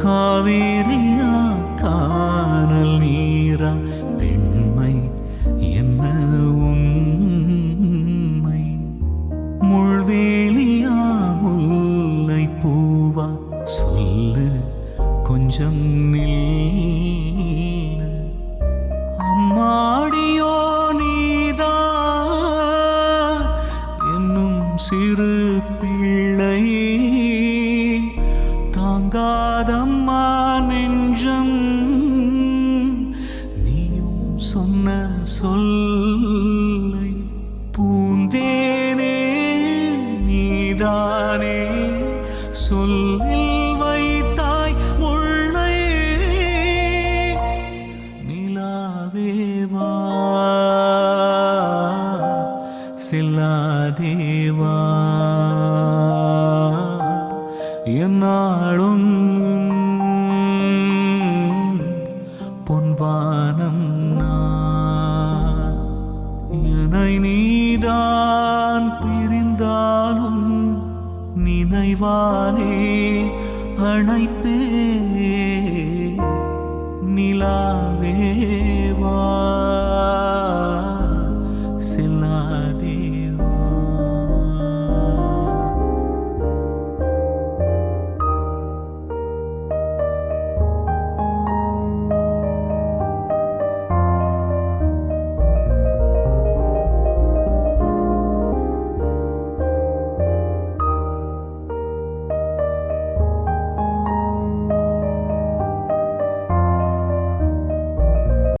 காவேரியா காணல் நீரா பெண்மை என்ன உண்மை? முள்வேலியா முல்லை பூவா சொல்லு கொஞ்சம் நில்லு. அம்மாடியோ நீதா என்னும் சிறு பிள்ளை சொல்லை பூந்தேனே நீதானே. சொல்லில் வைத்தாய் முள்ளை நிலாவேவா செல்லாதேவா என்னாலும் நான் பிரிந்தாலும் நினைவானே அழைப்பே நிலாவே.